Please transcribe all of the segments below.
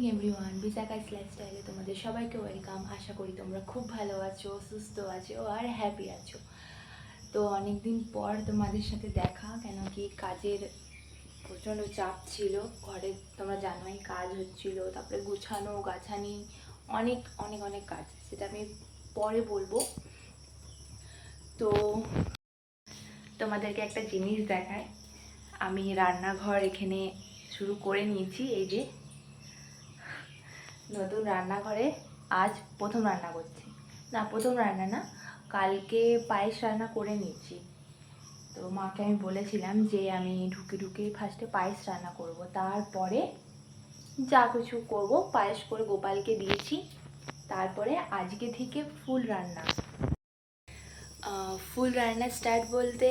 Morning everyone বিশাখাস লাইফস্টাইলে তোমাদের সবাইকে ওয়েলকাম আশা করি তোমরা খুব ভালো আছো, সুস্থ আছো আর হ্যাপি আছো। তো অনেক দিন পর তোমাদের সাথে দেখা কেন কি কাজের প্রচণ্ড চাপ ছিল। ঘরে তোমরা জানোই কাজ হচ্ছিল, তারপরে গুছানো, গাছানি, অনেক অনেক অনেক কাজ। সেটা আমি পরে বলব। তো তোমাদেরকে একটা জিনিস দেখায় আমি রান্নাঘর এখানে শুরু করে নিয়েছি, এই যে নতুন রান্নাঘরে আজ প্রথম রান্না করছি। না, প্রথম রান্না না, কালকে পায়েস রান্না করে নিয়েছি। তো মাকে আমি বলেছিলাম যে আমি ঢুকে ঢুকে ফার্স্টে পায়েস রান্না করব, তারপরে যা কিছু করব, পায়েস করে গোপালকে দিয়েছি, তারপরে আজকে থেকে ফুল রান্না। ফুল রান্না স্টার্ট বলতে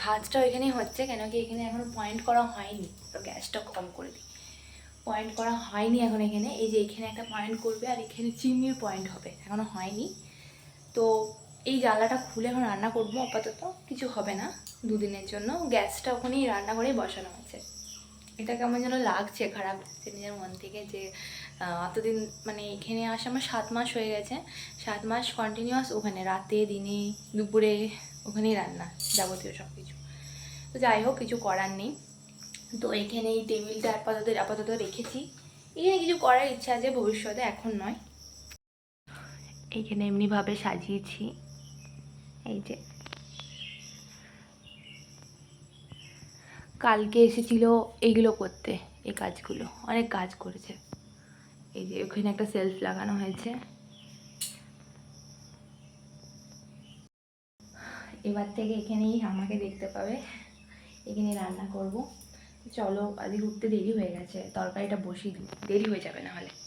ভাতটা ওইখানেই হচ্ছে, কেন কি এখানে এখনও পয়েন্ট করা হয়নি, তো গ্যাসটা কম করে দিই। পয়েন্ট করা হয়নি এখন এখানে। এই যে এখানে একটা পয়েন্ট করবে আর এখানে চিমনির পয়েন্ট হবে। এখনও হয়নি। তো এই জ্বালাটা খুলে এখন রান্না করব আপাতত। কিছু হবে না দুদিনের জন্য। গ্যাসটা ওখানেই রান্না করেই বসানো আছে। এটা কেমন যেন লাগছে খারাপ লাগছে নিজের মন থেকে যে এতদিন মানে এখানে আসা আমার সাত মাস হয়ে গেছে। সাত মাস কন্টিনিউয়াস ওখানে, রাতে, দিনে, দুপুরে ওখানেই রান্না যাবতীয় সব কিছু তো যাই হোক, কিছু করার নেই। তো এখানে এই টেবিলটা আপাতত আপাতত রেখেছি। এখানে কিছু করার ইচ্ছা আছে, ভবিষ্যতে এখন নয়। এখানে এমনিভাবে সাজিয়েছি। এই যে। কালকে এসেছিল এইগুলো করতে, এই কাজগুলো। অনেক কাজ করেছে। এই যে ওখানে একটা সেলফ লাগানো হয়েছে। এবার থেকে এখানেই আমাকে দেখতে পাবে। এখানে রান্না করব। চলো আজকে উঠতে দেরি হয়ে গেছে তরকারিটা বসিয়ে দিই। দেরি হয়ে যাবে না হলে।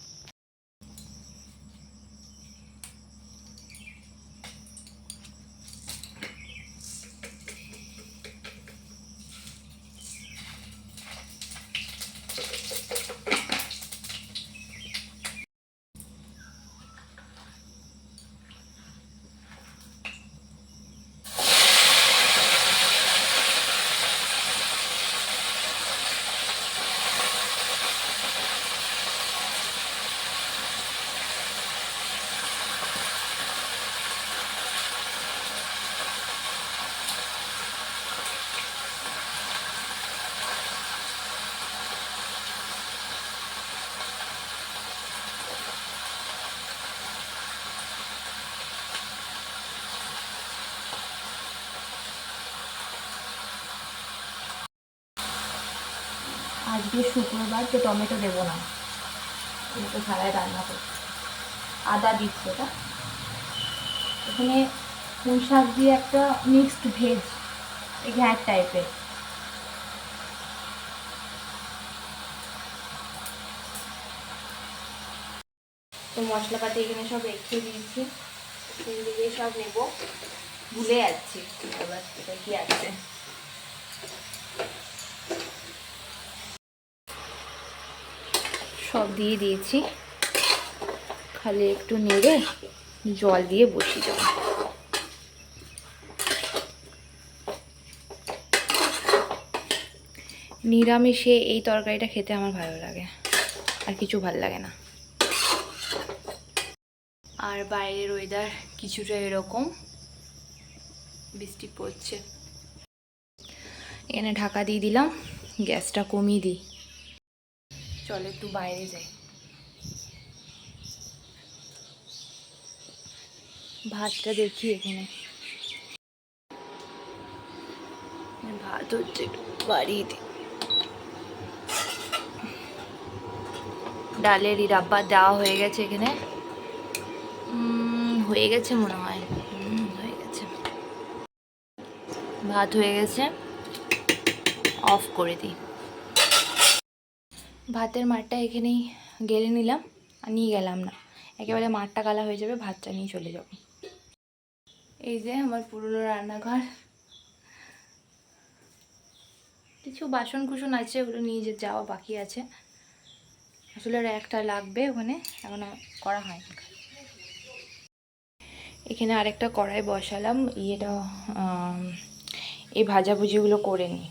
আজকে শুক্রবার তো টমেটো দেবো না। টমেটো ছাড়াই রান্না করছি আদা দিচ্ছে এটা এখানে পুঁই শাক দিয়ে একটা মিক্সড ভেজ ঘ্যাট টাইপের তো মশলাপাতি এখানে সব রেখে দিয়েছি। থেকে সব নেব। ভুলে যাচ্ছি। এবার কি আছে? সব দিয়ে দিয়েছি। খালি একটু নেড়ে জল দিয়ে বসিয়ে দেবো। নিরামিষে এই তরকারিটা খেতে আমার ভালো লাগে, আর কিছু ভালো লাগে না। আর বাইরের ওয়েদার কিছুটা এরকম, বৃষ্টি পড়ছে। এখানে ঢাকা দিয়ে দিলাম, গ্যাসটা কমিয়ে দিই। চল একটু বাইরে যাই। ভাতটা দেখি এখানে। ভাত হচ্ছে একটু বাড়িয়ে দিই। ডালের এই ডাব্বা দেওয়া হয়ে গেছে এখানে। হয়ে গেছে মনে হয়। হয়ে গেছে। ভাত হয়ে গেছে। অফ করে দিই। ভাতের মাঠটা এখানেই গেলে নিলাম আর নিয়ে গেলাম না। একেবারে মাঠটা কালা হয়ে যাবে, ভাতটা নিয়ে চলে যাব। এই যে আমার পুরনো রান্নাঘর। কিছু বাসন কুসন আছে, ওগুলো নিয়ে যে যাওয়া বাকি আছে। আসলে একটা লাগবে ওখানে, এখনও করা হয় এখানে আরেকটা কড়াই বসালাম, ইয়েটা এই ভাজাভুজিগুলো করে নিই।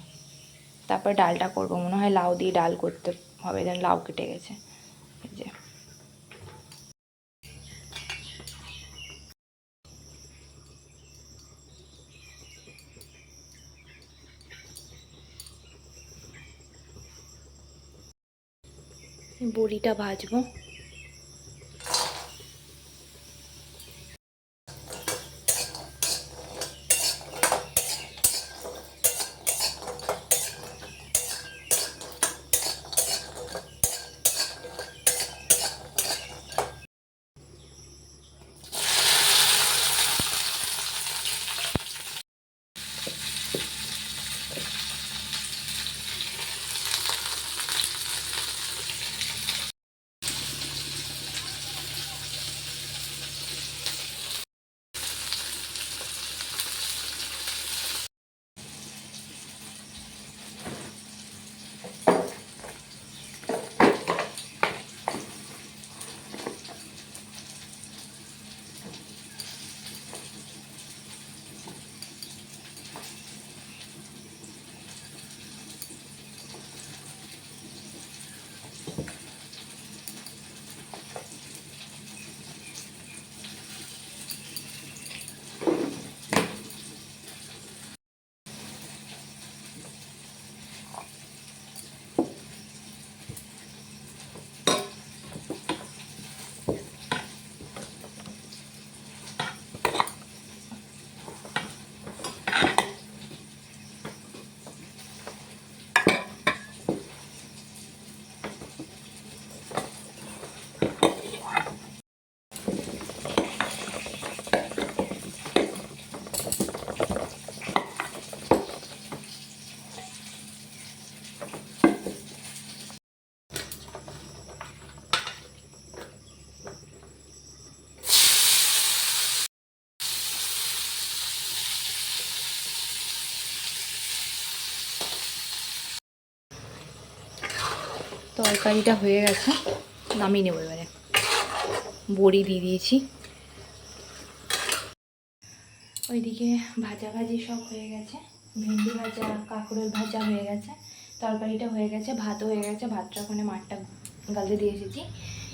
তারপর ডালটা করব, মনে হয় লাউ দিয়ে ডাল করতে হবে, যেন লাউ কেটে গেছে। যে। বড়িটা ভাজবো। তরকারিটা হয়ে গেছে, নামিয়ে নেব এবারে। বড়ি দিয়ে দিয়েছি। ওইদিকে ভাজা ভাজি সব হয়ে গেছে। ভেন্ডি ভাজা কাঁকড়ের ভাজা হয়ে গেছে। তরকারিটা হয়ে গেছে, ভাতও হয়ে গেছে। ভাতটা ওখানে মাঠটা গালতে দিয়ে এসেছি।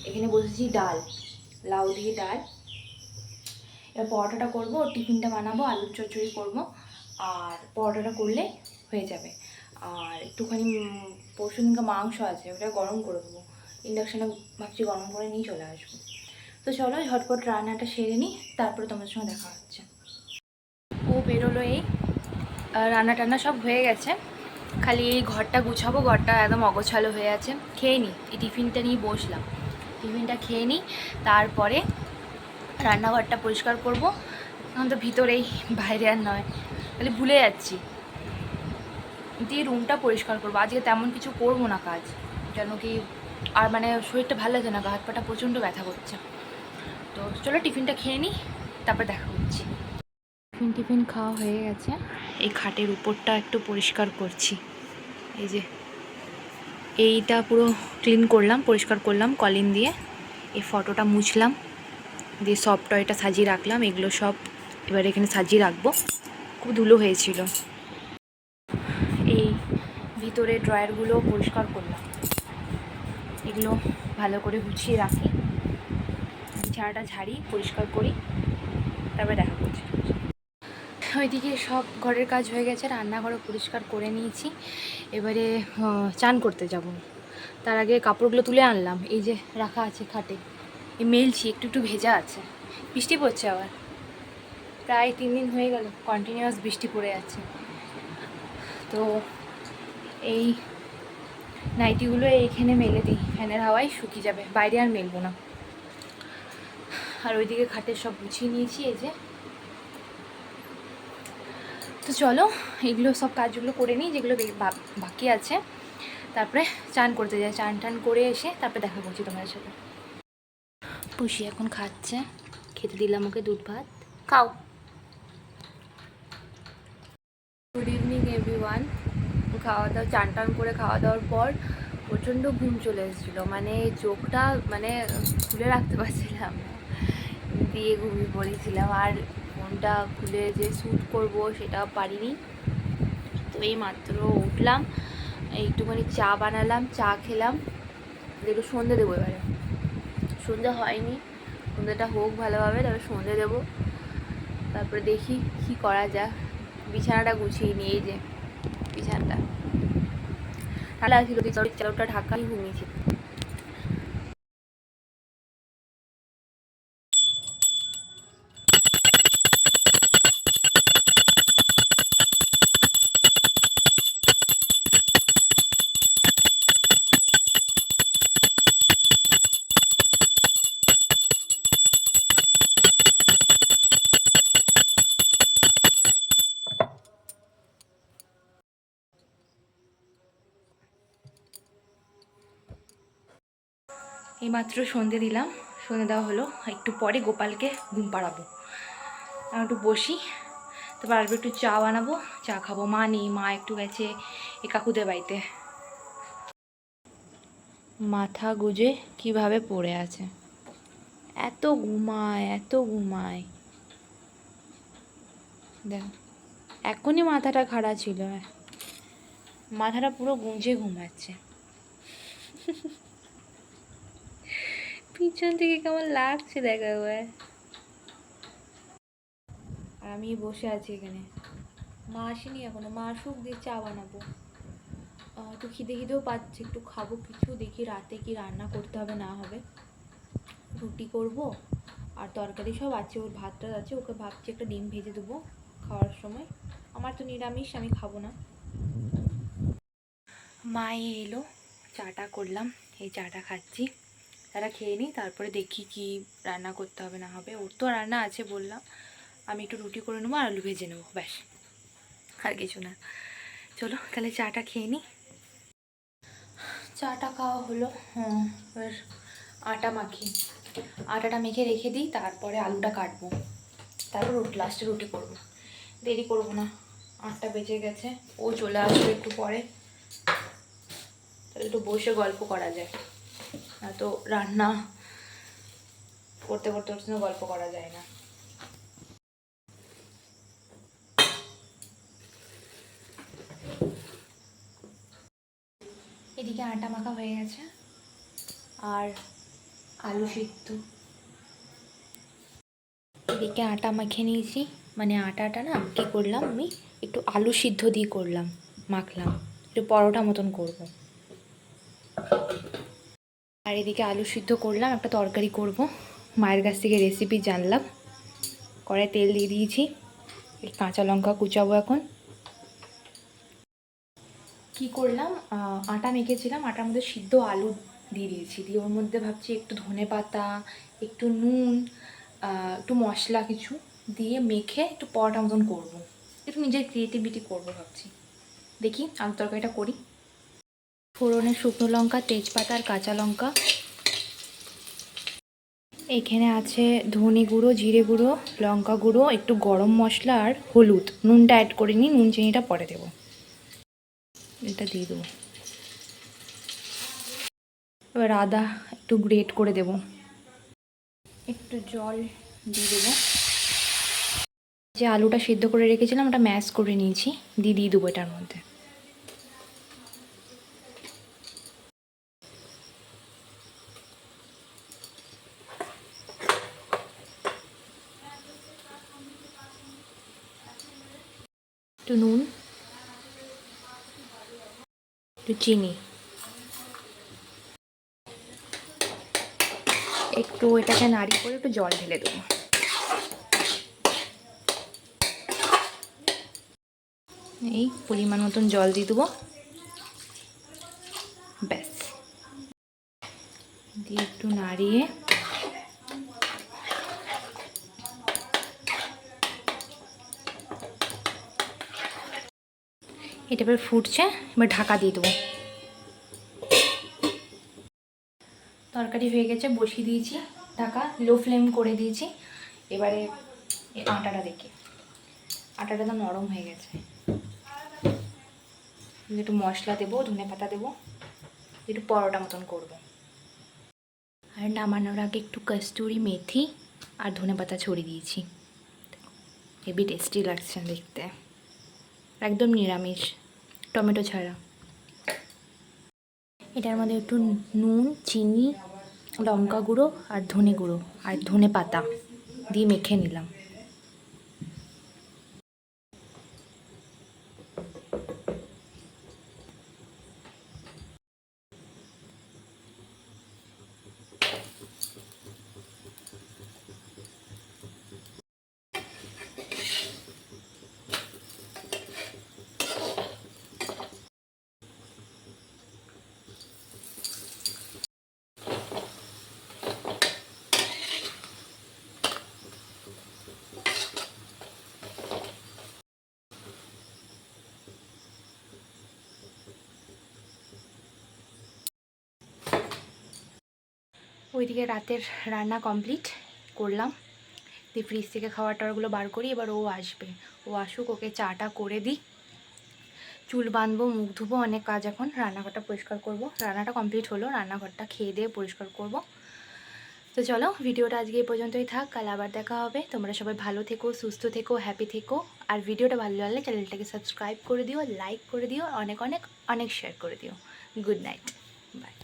এখানে বসেছি ডাল, লাউ দিয়ে ডাল। এবার পরোটাটা করব, টিফিনটা বানাবো, আলুর চচ্চড়ি করব। আর পরোটাটা করলে হয়ে যাবে। আর একটুখানি পরশু দিনকে মাংস আছে, ওটা গরম করে দেবো। ইন্ডাকশানে ভাবছি গরম করে নিয়ে চলে আসব। তো চলো ঝটপট রান্নাটা সেরে নিই, তারপরে তোমার সঙ্গে দেখা হচ্ছে। ও বেরোলো এই রান্না টান্না সব হয়ে গেছে। খালি এই ঘরটা গুছাবো, ঘরটা একদম অগোছালো হয়ে আছে। খেয়ে নিই, এই টিফিনটা নিয়ে বসলাম। টিফিনটা খেয়ে নিই, তারপরে রান্নাঘরটা পরিষ্কার করব। এখন তো ভিতরেই, বাইরে আর নয়। খালি ভুলে যাচ্ছি। দিয়ে রুমটা পরিষ্কার করব। আজকে তেমন কিছু করব না কাজ। যেন কি আর মানে শরীরটা ভালো লাগছে না, গা হাত পাটা প্রচণ্ড ব্যথা করছে। তো চলো টিফিনটা খেয়ে নিই, তারপর দেখা করছি টিফিন টিফিন খাওয়া হয়ে গেছে। এই খাটের উপরটা একটু পরিষ্কার করছি। এই যে এইটা পুরো ক্লিন করলাম, পরিষ্কার করলাম কলিন দিয়ে। এই ফটোটা মুছলাম। দিয়ে সব টয়টা সাজিয়ে রাখলাম। এগুলো সব এবার এখানে সাজিয়ে রাখব। খুব ধুলো হয়েছিল। ভিতরে ড্রয়ারগুলো পরিষ্কার করলাম। এগুলো ভালো করে গুছিয়ে রাখি। বিছানাটা ঝাড়ি, পরিষ্কার করি, তারপরে দেখা করছি। ওইদিকে সব ঘরের কাজ হয়ে গেছে, রান্নাঘরও পরিষ্কার করে নিয়েছি। এবারে চান করতে যাব। তার আগে কাপড়গুলো তুলে আনলাম। এই যে রাখা আছে খাটে। এই মেলছি, একটু একটু ভেজা আছে। বৃষ্টি পড়ছে আবার। প্রায় তিন দিন হয়ে গেল কন্টিনিউয়াস বৃষ্টি পড়ে যাচ্ছে তো এই নাইটিগুলো এইখানে মেলে দিই। ফ্যানের হাওয়ায় শুকিয়ে যাবে। বাইরে আর মেলবো না। আর ওইদিকে খাটের সব গুছিয়ে নিয়েছি, এই যে। তো চলো এগুলো সব কাজগুলো করে নিই, যেগুলো বাকি আছে। তারপরে চান করতে যাই। চান টান করে এসে তারপরে দেখা করছি তোমাদের সাথে। পুষি এখন খাচ্ছে। খেতে দিলাম ওকে দুধ ভাত। খাও গুড ইভিনিং এভরিওয়ান খাওয়া দাওয়া, চান টান করে খাওয়া দাওয়ার পর প্রচণ্ড ঘুম চলে এসেছিল। মানে চোখটা মানে খুলে রাখতে পারছিলাম দিয়ে ঘুমিয়ে পড়েছিলাম। আর ফোনটা খুলে যে শ্যুট করব সেটাও পারিনি। তো এই মাত্র উঠলাম, একটুখানি চা বানালাম, চা খেলাম। একটু সন্ধে দেবো এবারে। সন্ধে হয়নি। সন্ধ্যেটা হোক ভালোভাবে তারপরে সন্ধে দেবো। তারপরে দেখি কি করা যায়। বিছানাটা গুছিয়ে নিয়ে ছিল চাদরটা ঢাকাই ঘুমিয়েছি। এইমাত্র সন্ধে দিলাম। সন্ধে দেওয়া হলো। একটু পরে গোপালকে ঘুম পাড়াবো। আমি একটু বসি। তারপর আসবে একটু চা বানাবো। চা খাব। মা নেই, মা একটু গেছে এ কাকুদের বাড়িতে। মাথা গুজে কীভাবে পড়ে আছে? এত ঘুমায় এত ঘুমায়। দেখ, এখনই মাথাটা খাড়া ছিল। মাথাটা পুরো গুঁজে ঘুমাচ্ছে। পিছন থেকে কেমন লাগছে দেখা যায় আর আমি বসে আছি এখানে। মা আসেনি এখনও। মা আসুক, দিয়ে চা বানাবো। একটু খিদে খিদেও পাচ্ছে। একটু খাব কিছু, দেখি রাতে কি রান্না করতে হবে, না হবে। রুটি করব, আর তরকারি সব আছে। ওর ভাতটা আছে, ওকে ভাবছি একটা ডিম ভেজে দেবো খাওয়ার সময়। আমার তো নিরামিষ, আমি খাব না। মা এলো, চাটা করলাম। এই চাটা খাচ্ছি। তারা খেয়ে নিই, তারপরে দেখি কি রান্না করতে হবে না হবে। ওর তো রান্না আছে বললাম, আমি একটু রুটি করে নেব আর আলু ভেজে নেব, ব্যাস। আর কিছু না। চলো, তাহলে চাটা খেয়ে নিই। চাটা খাওয়া হলো এবার আটা মাখি। আটাটা মেখে রেখে দিই, তারপরে আলুটা কাটবো। তারপর রুটি লাস্টে রুটি করব। দেরি করব না, আটটা বেজে গেছে, ও চলে আসবে একটু পরে। তাহলে একটু বসে গল্প করা যায়। তো রান্না করতে করতে করতে তো গল্প করা যায় না। এদিকে আটা মাখা হয়ে গেছে আর আলু সিদ্ধ। এদিকে আটা মাখে নিয়েছি। মানে আটাটা না কী করলাম আমি? একটু আলু সিদ্ধ দিয়ে করলাম, মাখলাম। একটু পরোটা মতন করব। আর এদিকে আলু সিদ্ধ করলাম, একটা তরকারি করব। মায়ের কাছ থেকে রেসিপি জানলাম। কড়াই তেল দিয়ে দিয়েছি। কাঁচা লঙ্কা কুচাবো এখন। কি করলাম? আটা মেখেছিলাম। আটার মধ্যে সিদ্ধ আলু দিয়ে দিয়েছি। দিয়ে ওর মধ্যে ভাবছি একটু ধনে পাতা, একটু নুন একটু মশলা কিছু দিয়ে মেখে একটু পরোটা মতন করব। একটু নিজের ক্রিয়েটিভিটি করব ভাবছি। দেখি আলু তরকারিটা করি। ফোড়নে শুকনো লঙ্কা, তেজপাতা আর কাঁচা লঙ্কা। এখানে আছে ধনে গুঁড়ো, জিরে গুঁড়ো, লঙ্কা গুঁড়ো, একটু গরম মশলা আর হলুদ। নুনটা অ্যাড করে নিই নুন চিনিটা পরে দেবো। এটা দিয়ে দেবো। এবার আদা একটু গ্রেট করে দেব। একটু জল দিয়ে দেবো। যে আলুটা সিদ্ধ করে রেখেছিলাম, ওটা ম্যাশ করে নিয়েছি। দিয়ে দিয়ে দেবো এটার মধ্যে। একটু নুন একটু চিনি একটু এটাকে নাড়ি করে একটু জল ঢেলে দেবো। এই পরিমাণ মতন জল দিয়ে দেবো। ব্যাস। দিয়ে একটু নাড়িয়ে এটা এবার ফুটছে, এবার ঢাকা দিয়ে দেবো। তরকারি হয়ে গেছে, বসিয়ে দিয়েছি ঢাকা লো ফ্লেম করে দিয়েছি। এবারে আটাটা দেখি। আটাটা তো নরম হয়ে গেছে। একটু মশলা দেবো, ধনে পাতা দেবো, একটু পরোটা মতন করব। আর নামানোর আগে একটু কস্তুরি মেথি আর ধনে পাতা ছড়িয়ে দিয়েছি। হেবি টেস্টি লাগছে দেখতে। একদম নিরামিষ। টমেটো ছাড়া এটার মধ্যে একটু নুন, চিনি, লঙ্কা গুঁড়ো আর ধনে গুঁড়ো আর ধনে পাতা দিয়ে মেখে নিলাম। ওইদিকে রাতের রান্না কমপ্লিট করলাম। দিয়ে ফ্রিজ থেকে খাওয়ার টাওয়ারগুলো বার করি, এবার ও আসবে। ও আসুক, ওকে চাটা করে দিই। চুল বাঁধবো, মুখ ধুবো, অনেক কাজ এখন। রান্নাঘরটা পরিষ্কার করব। রান্নাটা কমপ্লিট হলো, রান্নাঘরটা খেয়ে দিয়ে পরিষ্কার করব। তো চলো, ভিডিওটা আজকে এই পর্যন্তই থাক। কাল আবার দেখা হবে। তোমরা সবাই ভালো থেকো, সুস্থ থেকো হ্যাপি থেকো। আর ভিডিওটা ভালো লাগলে চ্যানেলটাকে সাবস্ক্রাইব করে দিও লাইক করে দিও অনেক অনেক অনেক শেয়ার করে দিও। Good night bye